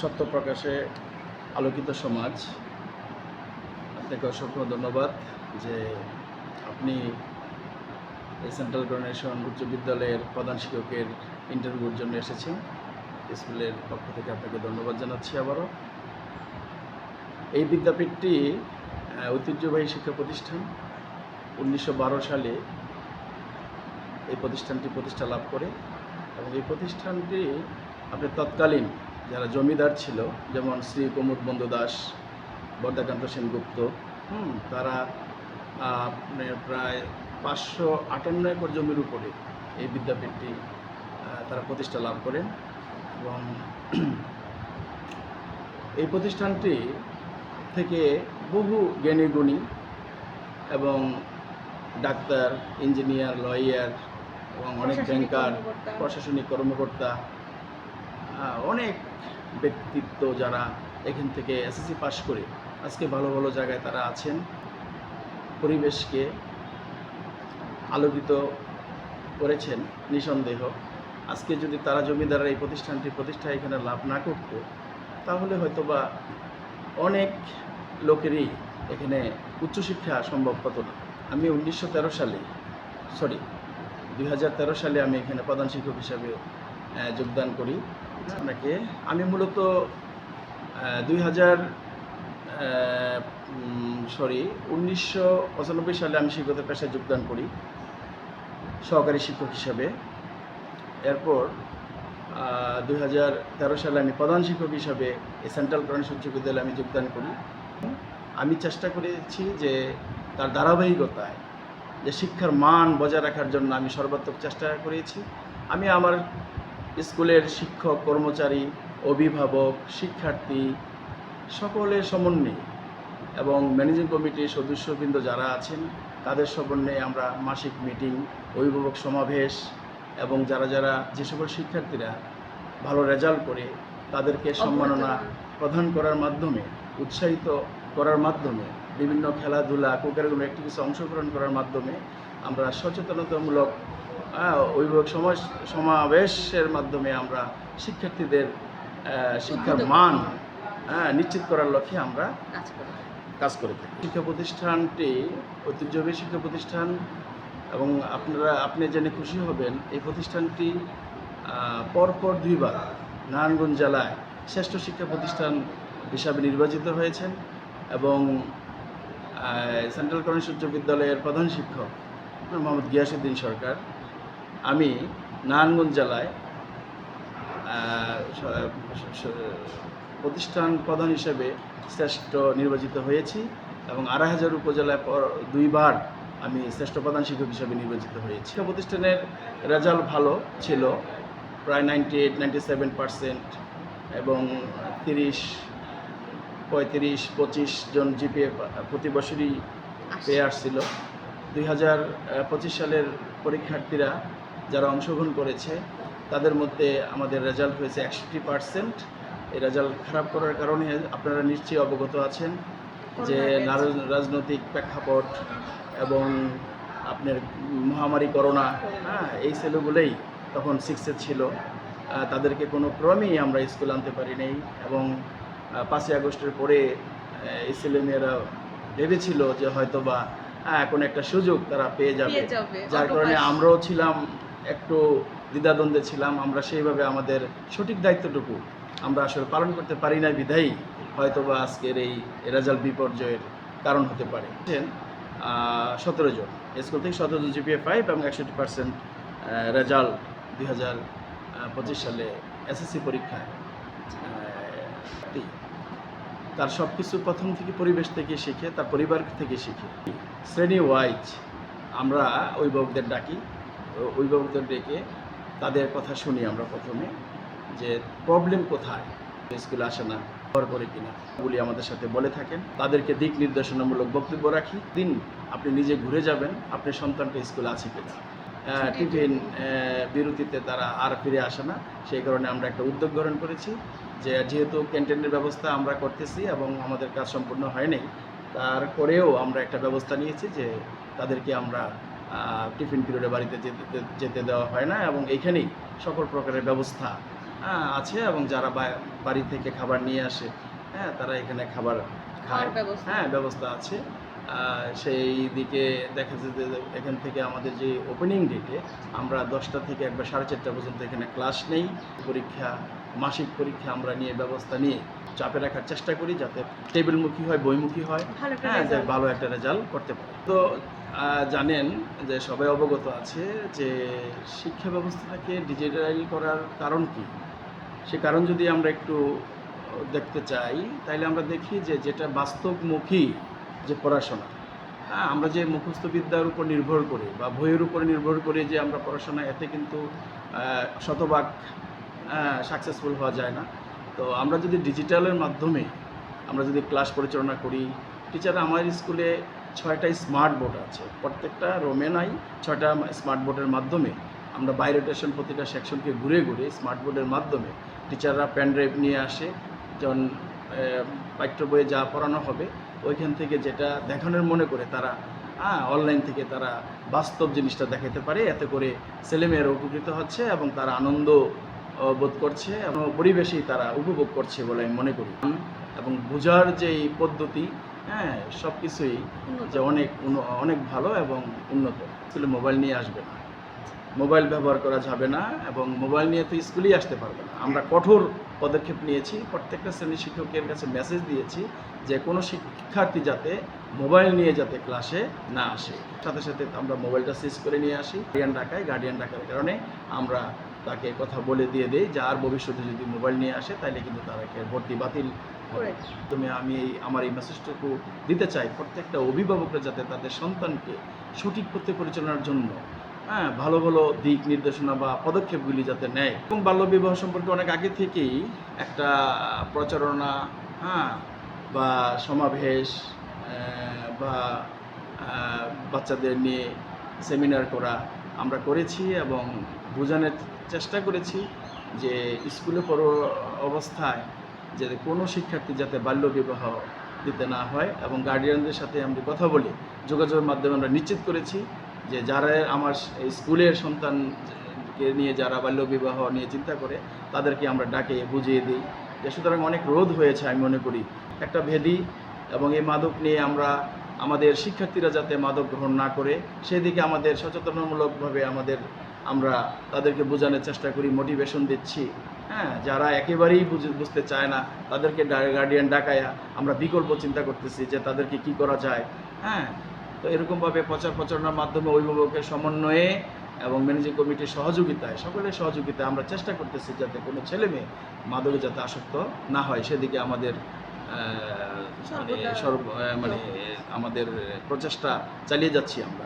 সত্য প্রকাশে আলোকিত সমাজ, আপনাকে অসংখ্য ধন্যবাদ যে আপনি এই সেন্ট্রাল গণেশন উচ্চ বিদ্যালয়ের প্রধান শিক্ষকের ইন্টারভিউর জন্য এসেছেন। স্কুলের পক্ষ থেকে আপনাকে ধন্যবাদ জানাচ্ছি আবারও। এই বিদ্যাপীঠটি ঐতিহ্যবাহী শিক্ষা প্রতিষ্ঠান। উনিশশো বারো সালে এই প্রতিষ্ঠানটি প্রতিষ্ঠা লাভ করে এবং এই প্রতিষ্ঠানটি আপনি তৎকালীন যারা জমিদার ছিল যেমন শ্রী প্রমোদ বন্ধু দাস বর্ধাকান্ত সেনগুপ্ত হুম তারা আহ, প্রায় পাঁচশো আটান্ন একর জমির উপরে এই বিদ্যাপীঠটি তারা প্রতিষ্ঠা লাভ করেন এবং এই প্রতিষ্ঠানটি থেকে বহু জ্ঞানী গুণী এবং ডাক্তার ইঞ্জিনিয়ার লয়ার এবং অনেক প্রশাসনিক ব্যাংকার কর্মকর্তা। প্রশাসনিক কর্মকর্তা অনেক ব্যক্তিত্ব যারা এখান থেকে এসএসসি পাশ করে আজকে ভালো ভালো জায়গায় তারা আছেন। পরিবেশকে আলোকিত করেছেন নিঃসন্দেহ। আজকে যদি তারা জমিদাররা এই প্রতিষ্ঠানটি প্রতিষ্ঠা এখানে লাভ না করতো, তাহলে হয়তোবা অনেক লোকেরই এখানে উচ্চশিক্ষা সম্ভব হতো না। আমি উনিশশো তেরো সালে সরি দু হাজার তেরো সালে আমি এখানে প্রধান শিক্ষক হিসাবে যোগদান করি। আপনাকে আমি মূলত দুই হাজার সরি উনিশশো পঁচানব্বই সালে আমি শিক্ষকতার পেশায় যোগদান করি, সহকারী শিক্ষক হিসাবে। এরপর দুই হাজার তেরো সালে আমি প্রধান শিক্ষক হিসাবে সেন্ট্রাল গণেশ উচ্চ বিদ্যালয়ে আমি যোগদান করি। আমি চেষ্টা করেছি যে তার ধারাবাহিকতায়, যে শিক্ষার মান বজায় রাখার জন্য আমি সর্বাত্মক চেষ্টা করেছি। আমি আমার স্কুলের শিক্ষক কর্মচারী অভিভাবক শিক্ষার্থী সকলের সমন্বয়ে এবং ম্যানেজিং কমিটির সদস্যবৃন্দ যারা আছেন তাদের সমন্বয়ে আমরা মাসিক মিটিং অভিভাবক সমাবেশ এবং যারা যারা যে সকল শিক্ষার্থীরা ভালো রেজাল্ট করে তাদেরকে সম্মাননা প্রদান করার মাধ্যমে উৎসাহিত করার মাধ্যমে বিভিন্ন খেলাধুলা কোকারগুলো অ্যাক্টিভিটিসে অংশগ্রহণ করার মাধ্যমে আমরা সচেতনতামূলক অভিভাবক সমাজ সমাবেশের মাধ্যমে আমরা শিক্ষার্থীদের শিক্ষার মান হ্যাঁ, নিশ্চিত করার লক্ষ্যে আমরা কাজ করে থাকি। শিক্ষা প্রতিষ্ঠানটি ঐতিহ্যবাহী শিক্ষা প্রতিষ্ঠান এবং আপনারা আপনি জেনে খুশি হবেন এই প্রতিষ্ঠানটি পরপর দুইবার নারায়ণগঞ্জ জেলায় শ্রেষ্ঠ শিক্ষা প্রতিষ্ঠান হিসাবে নির্বাচিত হয়েছেন এবং সেন্ট্রাল গণেশ উচ্চ বিদ্যালয়ের প্রধান শিক্ষক মোহাম্মদ গিয়াসুদ্দিন সরকার। আমি নারায়ণগঞ্জ জেলায় প্রতিষ্ঠান প্রধান হিসেবে শ্রেষ্ঠ নির্বাচিত হয়েছি এবং আড়াই হাজার উপজেলায় পর- দুইবার আমি শ্রেষ্ঠ প্রধান শিক্ষক হিসেবে নির্বাচিত হয়েছি। শিক্ষা প্রতিষ্ঠানের রেজাল্ট ভালো ছিল প্রায় ninety eight ninety seven percent এবং তিরিশ পঁয়ত্রিশ পঁচিশ জন জিপিএ প্রতি বছরই পেয়ে আসছিল দুই হাজার পঁচিশ সালের পরীক্ষার্থীরা যারা অংশগ্রহণ করেছে তাদের মধ্যে আমাদের রেজাল্ট হয়েছে একষট্টি পার্সেন্ট এই রেজাল্ট খারাপ করার কারণে আপনারা নিশ্চয়ই অবগত আছেন যে রাজনৈতিক প্রেক্ষাপট এবং আপনার মহামারী করোনা হ্যাঁ এই ছেলেগুলোই তখন সিক্সে ছিল। তাদেরকে কোনো ক্রমেই আমরা স্কুল আনতে পারি নাই এবং পাঁচই আগস্টের পরে এই ছেলেমেয়েরা ভেবেছিল যে হয়তোবা হ্যাঁ এখন একটা সুযোগ তারা পেয়ে যাবে। যার কারণে আমরাও ছিলাম একটু দ্বিধাদ্বন্দ্বে ছিলাম, আমরা সেইভাবে আমাদের সঠিক দায়িত্বটুকু আমরা আসলে পালন করতে পারি না বিধায়ী হয়তোবা আজকের এই রেজাল্ট বিপর্যয়ের কারণ হতে পারে সতেরো জন, স্কুল থেকে সতেরো জন জিপিএ ফাইভ এবং একষট্টি পার্সেন্ট রেজাল্ট দুই হাজার পঁচিশ সালে এসএসসি পরীক্ষায়। তার সব কিছু প্রথম থেকে পরিবেশ থেকে শিখে, তার পরিবার থেকে শিখে শ্রেণি ওয়াইজ আমরা অভিভাবকদের ডাকি অভিভাবকদের ডেকে তাদের কথা শুনি আমরা প্রথমে যে প্রবলেম কোথায়? স্কুলে আসে না ব্যবহার করে কিনা বলি আমাদের সাথে বলে থাকেন। তাদেরকে দিক নির্দেশনামূলক বক্তব্য রাখি। দিন আপনি নিজে ঘুরে যাবেন আপনার সন্তানটা স্কুলে আছে কিনা। টিফিন বিরতিতে তারা আর ফিরে আসে না। সেই কারণে আমরা একটা উদ্যোগ গ্রহণ করেছি যে যেহেতু ক্যান্টিনের ব্যবস্থা আমরা করতেছি এবং আমাদের কাজ সম্পূর্ণ হয়নি তারপরেও আমরা একটা ব্যবস্থা নিয়েছি যে তাদেরকে আমরা টিফিন পিরিয়ডে বাড়িতে যেতে যেতে দেওয়া হয় না এবং এইখানেই সকল প্রকারের ব্যবস্থা আছে এবং যারা বাড়ি থেকে খাবার নিয়ে আসে হ্যাঁ তারা এখানে খাবার খায়। হ্যাঁ ব্যবস্থা আছে। সেই দিকে দেখা যাচ্ছে যে এখান থেকে আমাদের যে ওপেনিং ডেটে আমরা দশটা থেকে একবার সাড়ে চারটা পর্যন্ত এখানে ক্লাস নেই। পরীক্ষা মাসিক পরীক্ষা আমরা নিয়ে ব্যবস্থা নিয়ে চাপে রাখার চেষ্টা করি যাতে টেবিলমুখী হয় বইমুখী হয়। ভালো একটা হ্যাঁ যে ভালো একটা রেজাল্ট করতে পারে। তো জানেন যে সবাই অবগত আছে যে শিক্ষা ব্যবস্থাটাকে ডিজিটাল করার কারণ কি? সে কারণ যদি আমরা একটু দেখতে চাই তাহলে আমরা দেখি যে যেটা বাস্তবমুখী যে পড়াশোনা হ্যাঁ আমরা যে মুখস্থ বিদ্যার উপর নির্ভর করে বা বইয়ের উপর নির্ভর করে যে আমরা পড়াশোনা এতে কিন্তু শতভাগ সাকসেসফুল হওয়া যায় না। তো আমরা যদি ডিজিটালের মাধ্যমে আমরা যদি ক্লাস পরিচালনা করি টিচার আমার স্কুলে ছয়টা স্মার্ট বোর্ড আছে। প্রত্যেকটা রোমে নাই, ছয়টা স্মার্ট বোর্ডের মাধ্যমে আমরা বাইরোটেশন প্রতিটা সেকশনকে ঘুরে ঘুরে স্মার্ট বোর্ডের মাধ্যমে টিচাররা পেন ড্রাইভ নিয়ে আসে যেমন পাঠ্য বইয়ে যা পড়ানো হবে, ওইখান থেকে যেটা দেখানোর মনে করে তারা হ্যাঁ অনলাইন থেকে তারা বাস্তব জিনিসটা দেখাতে পারে। এতে করে ছেলেমেয়েরা উপকৃত হচ্ছে এবং তারা আনন্দ বোধ করছে এবং পরিবেশেই তারা উপভোগ করছে বলে আমি মনে করি। এবং বোঝার যে পদ্ধতি হ্যাঁ সব কিছুই যে অনেক অনেক ভালো এবং উন্নত। স্কুলে মোবাইল নিয়ে আসবে না। মোবাইল ব্যবহার করা যাবে না এবং মোবাইল নিয়ে তো স্কুলেই আসতে পারবে না। আমরা কঠোর পদক্ষেপ নিয়েছি। প্রত্যেকটা শ্রেণি শিক্ষকের কাছে মেসেজ দিয়েছি যে কোনো শিক্ষার্থী যাতে মোবাইল নিয়ে যাতে ক্লাসে না আসে। সাথে সাথে আমরা মোবাইলটা সিজ করে নিয়ে আসি। গার্ডিয়ান ডাকায় গার্ডিয়ান ডাকার কারণে আমরা তাকে কথা বলে দিয়ে দিই যে আর ভবিষ্যতে যদি মোবাইল নিয়ে আসে তাহলে কিন্তু তাদেরকে ভর্তি বাতিল তুমি আমি এই আমার এই মেসেজটুকু দিতে চাই প্রত্যেকটা অভিভাবকরা যাতে তাদের সন্তানকে সঠিক পথে পরিচালনার জন্য হ্যাঁ ভালো ভালো দিক নির্দেশনা বা পদক্ষেপগুলি যাতে নেয়। এবং বাল্যবিবাহ সম্পর্কে অনেক আগে থেকেই একটা প্রচারণা হ্যাঁ বা সমাবেশ বা বাচ্চাদের নিয়ে সেমিনার করা আমরা করেছি এবং বোঝানোর চেষ্টা করেছি যে স্কুলে পড়ো অবস্থায় যে কোনো শিক্ষার্থী যাতে বাল্যবিবাহ দিতে না হয় এবং গার্ডিয়ানদের সাথে আমরা কথা বলি, যোগাযোগের মাধ্যমে আমরা নিশ্চিত করেছি যে যারা আমার স্কুলের সন্তানকে নিয়ে যারা বাল্যবিবাহ নিয়ে চিন্তা করে, তাদেরকে আমরা ডাকে, বুঝিয়ে দিই যে সুতরাং অনেক রোধ হয়েছে আমি মনে করি। একটা ভেদি এবং এই মাদক নিয়ে আমরা আমাদের শিক্ষার্থীরা যাতে মাদক গ্রহণ না করে, সেদিকে আমাদের সচেতনমূলকভাবে আমাদের আমরা তাদেরকে বোঝানোর চেষ্টা করি মোটিভেশন দিচ্ছি। হ্যাঁ যারা একেবারেই বুঝে- বুঝতে চায় না তাদেরকে গার্ডিয়ান ডাকায়া আমরা বিকল্প চিন্তা করতেছি যে তাদেরকে কি করা যায়। হ্যাঁ তো এরকমভাবে প্রচার প্রচারণার মাধ্যমে অভিভাবকের সমন্বয়ে এবং ম্যানেজিং কমিটির সহযোগিতায় সকলের সহযোগিতায় আমরা চেষ্টা করতেছি যাতে কোনো ছেলে মেয়ে মাদকে যাতে আসক্ত না হয়। সেদিকে আমাদের মানে সর্ব মানে আমাদের প্রচেষ্টা চালিয়ে যাচ্ছি আমরা।